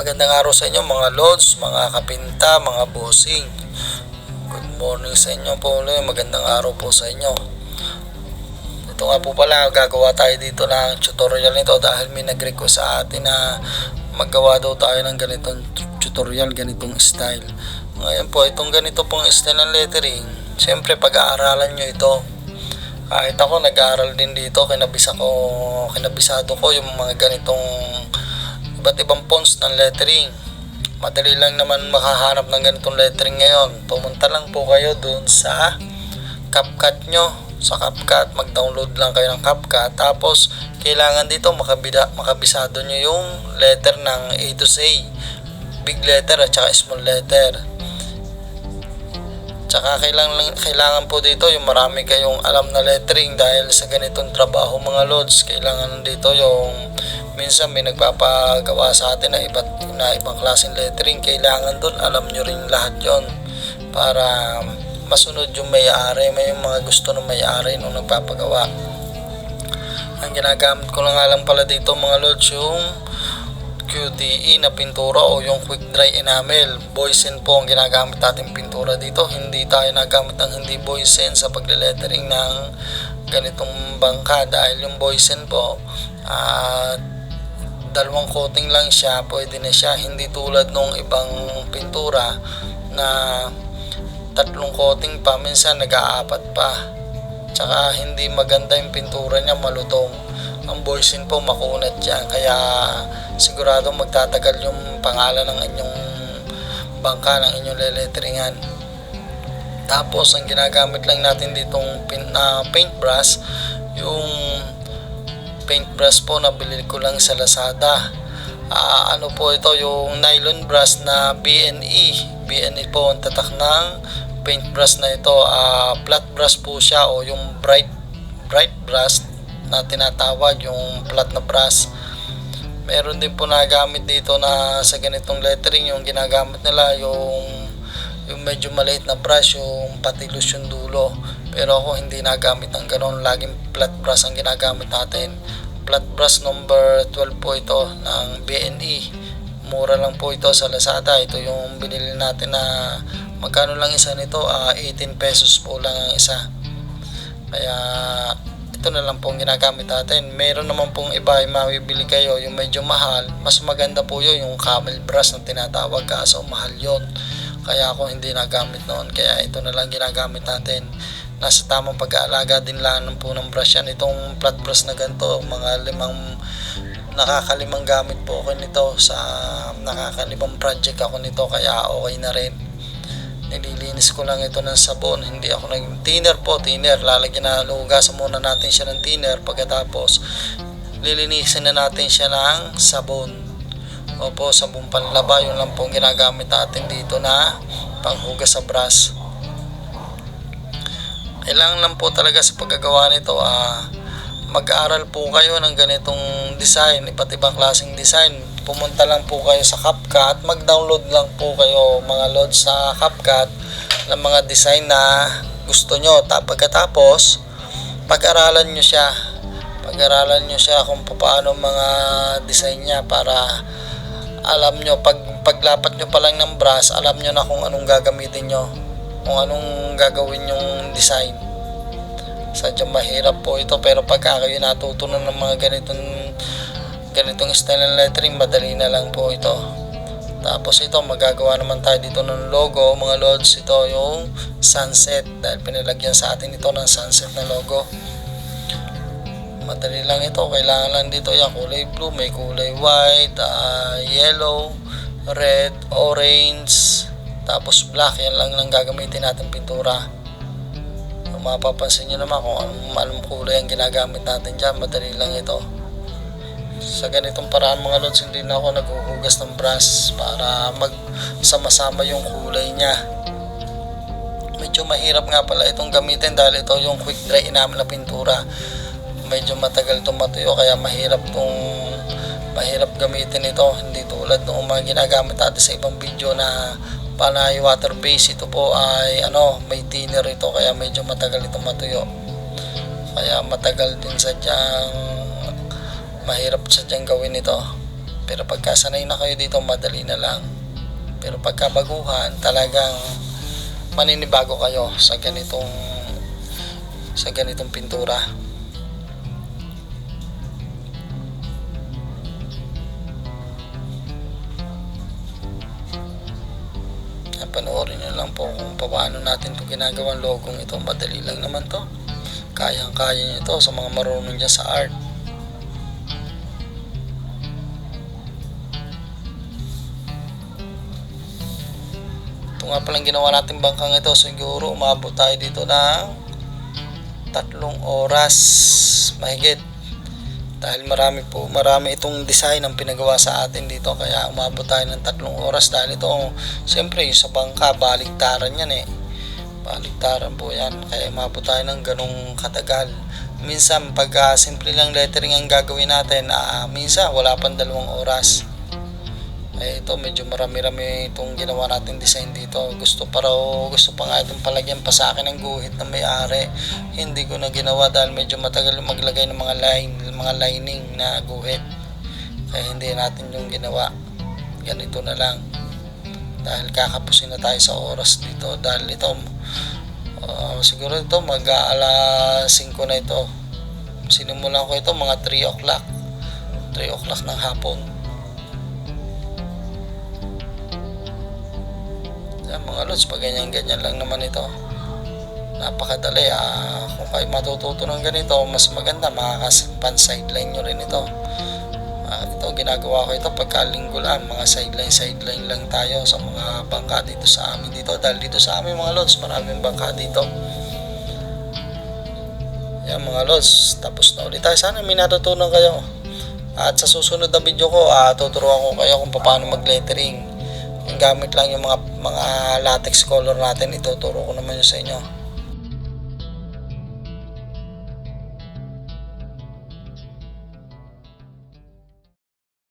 Magandang araw sa inyo mga lods, mga kapinta, mga bossing. Good morning sa inyo po ulit. Magandang araw po sa inyo. Ito nga po pala, gagawa tayo dito ng tutorial nito dahil may nag-request sa atin na maggawa daw tayo ng ganitong tutorial, ganitong style. Ngayon po, itong ganito pong style ng lettering, siyempre pag-aaralan nyo ito. Kahit ako nag-aaral din dito, kinabisa ko, kinabisado ko yung mga ganitong iba't ibang fonts ng lettering. Madali lang naman makahanap ng ganitong lettering ngayon. Pumunta lang po kayo dun sa CapCut nyo. Sa CapCut, mag-download lang kayo ng CapCut. Tapos, kailangan dito makabida, makabisado nyo yung letter ng A to Z. Big letter at saka small letter. Tsaka kailangan, kailangan po dito yung marami kayong alam na lettering dahil sa ganitong trabaho mga lods. Kailangan dito yung minsan may nagpapagawa sa atin na iba't na ibang klaseng lettering. Kailangan doon alam nyo rin lahat yon para masunod yung may-ari, may mga gusto ng may-ari nung nagpapagawa. Ang ginagamit ko lang nga lang pala dito mga lods yung QTE na pintura o yung quick dry enamel. Boysen po ang ginagamit natin pintura dito. Hindi tayo nagamit ng hindi boysen sa pagle-lettering ng ganitong bangka dahil yung boysen po at dalawang coating lang siya, pwede na siya. Hindi tulad nung ibang pintura na tatlong coating pa, minsan nag-aapat pa. Tsaka hindi maganda yung pintura niya, malutong. Ang boysin po makunat yan, kaya sigurado magtatagal yung pangalan ng inyong bangka ng inyong leletteringan. Tapos ang ginagamit lang natin ditong pin, na paintbrush, yung paintbrush po na bilhin ko lang sa Lazada. Ah, ano po ito yung nylon brush na BNE. BNE po ang tatak ng paintbrush na ito. Ah, flat brush po siya o yung bright bright brush na tinatawag yung flat na brush. Meron din po nagamit dito na sa ganitong lettering yung ginagamit nila yung yung medyo maliit na brush yung patilos yung dulo pero ako hindi nagamit ng ganon laging flat brush ang ginagamit natin flat brush number 12 po ito ng BNE mura lang po ito sa Lazada. Ito yung binili natin na magkano lang isa nito? Ah, 18 pesos po lang ang isa. Kaya ito na lang pong ginagamit natin. Meron naman pong iba yung mabibili kayo yung medyo mahal mas maganda po yun yung camel brush na tinatawag. Kaso mahal yon kaya ako hindi nagamit noon kaya ito na lang ginagamit natin nasa tamang pag-aalaga din lang po ng brush yan. Itong flat brush na ganito mga limang nakakalimang gamit po ako nito sa nakakalimang project ako nito kaya okay na rin. Nililinis ko lang ito ng sabon. Hindi ako nag thinner po thinner. Lalagyan na lugasan muna natin siya ng thinner. Pagkatapos lilinisin na natin siya ng sabon. Opo sabon panlaba. Yun lang po ginagamit natin dito na panghugas sa brush kailangan lang po talaga sa paggagawa nito ah, mag-aral po kayo ng ganitong design iba't ibang klaseng design. Pumunta lang po kayo sa CapCut mag-download lang po kayo mga loads sa CapCut ng mga design na gusto nyo. Ta- pagkatapos pag-aralan nyo siya. Pag-aralan nyo siya kung paano mga design niya para alam nyo pag paglapat nyo pa lang ng brush alam nyo na kung anong gagamitin nyo kung anong gagawin yung design. Sadyang mahirap po ito pero pagka kayo natutunan ng mga ganitong ganitong style ng lettering madali na lang po ito. Tapos ito magagawa naman tayo dito ng logo mga lods ito yung sunset dahil pinalagyan sa atin ito ng sunset na logo. Madali lang ito kailangan lang dito yung kulay blue may kulay white ah, yellow red orange tapos black yan lang lang gagamitin natin pintura. Kung mapapansin nyo naman kung anong, anong kulay ang ginagamit natin dyan madali lang ito. Sa ganitong paraan mga lods hindi na ako naghuhugas ng brush para magsama-sama yung kulay niya. Medyo mahirap nga pala itong gamitin dahil ito yung quick dry enamel na pintura. Medyo matagal itong matuyo kaya mahirap tong mahirap gamitin ito. Hindi tulad ng mga ginagamit natin sa ibang video na panay water base ito po ay ano may thinner ito kaya medyo matagal itong matuyo kaya matagal din sadyang mahirap sadyang gawin ito Pero pagka sanay na kayo dito, madali na lang. Pero pagka baguhan, talagang maninibago kayo sa ganitong sa ganitong pintura. Panoorin nyo lang po kung paano natin ito ginagawang logong ito. Madali lang naman to. Kayang-kaya nyo ito sa mga marunong dyan sa art. Ito nga palang ginawa natin bangkang ito. Siguro umabot tayo dito ng tatlong oras mahigit. Dahil marami po, marami itong design ang pinagawa sa atin dito. Kaya umabot tayo ng tatlong oras dahil ito, siyempre yung sa bangka, baliktaran yan eh. Baliktaran po yan. Kaya umabot tayo ng ganong katagal. Minsan, pag ah, simple lang lettering ang gagawin natin, ah, minsan wala pang dalawang oras. Eh ito medyo marami-rami itong ginawa natin design dito. Gusto pa raw, gusto pa nga itong palagyan pa sa akin ng guhit na may-ari. Hindi ko na ginawa dahil medyo matagal maglagay ng mga line, mga lining na guhit. Kaya hindi natin yung ginawa. Ganito na lang. Dahil kakapusin na tayo sa oras dito. Dahil ito, ah, siguro ito mag alas 5 na ito. Sinimulan ko ito mga 3 o'clock. 3 o'clock ng hapon. Yan mga lods, pag ganyan-ganyan lang naman ito. Napakadali. Ah, kung kayo matututo ng ganito, mas maganda, makakapan sideline nyo rin ito. Ah, ito, ginagawa ko ito pagkalinggo lang. Mga sideline-sideline lang tayo sa mga bangka dito sa amin dito. Dahil dito sa amin mga lods, maraming bangka dito. Yan mga lods, tapos na ulit tayo. Sana may natutunan kayo. At sa susunod na video ko, ah, tuturuan ko kayo kung paano mag-lettering. Gamit lang yung mga mga latex color natin, ituturo ko naman yun sa inyo.